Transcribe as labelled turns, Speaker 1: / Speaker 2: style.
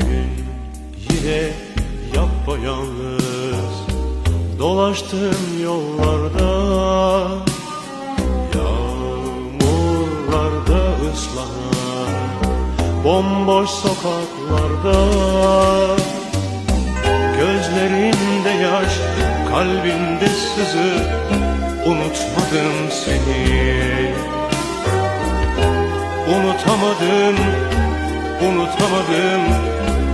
Speaker 1: Dün yine yapayalnız Dolaştım yollarda. Yağmurlarda ıslanan Bomboş sokaklarda. Gözlerinde yaş Kalbinde sızı Unutmadım seni. Unutamadım Unutamadım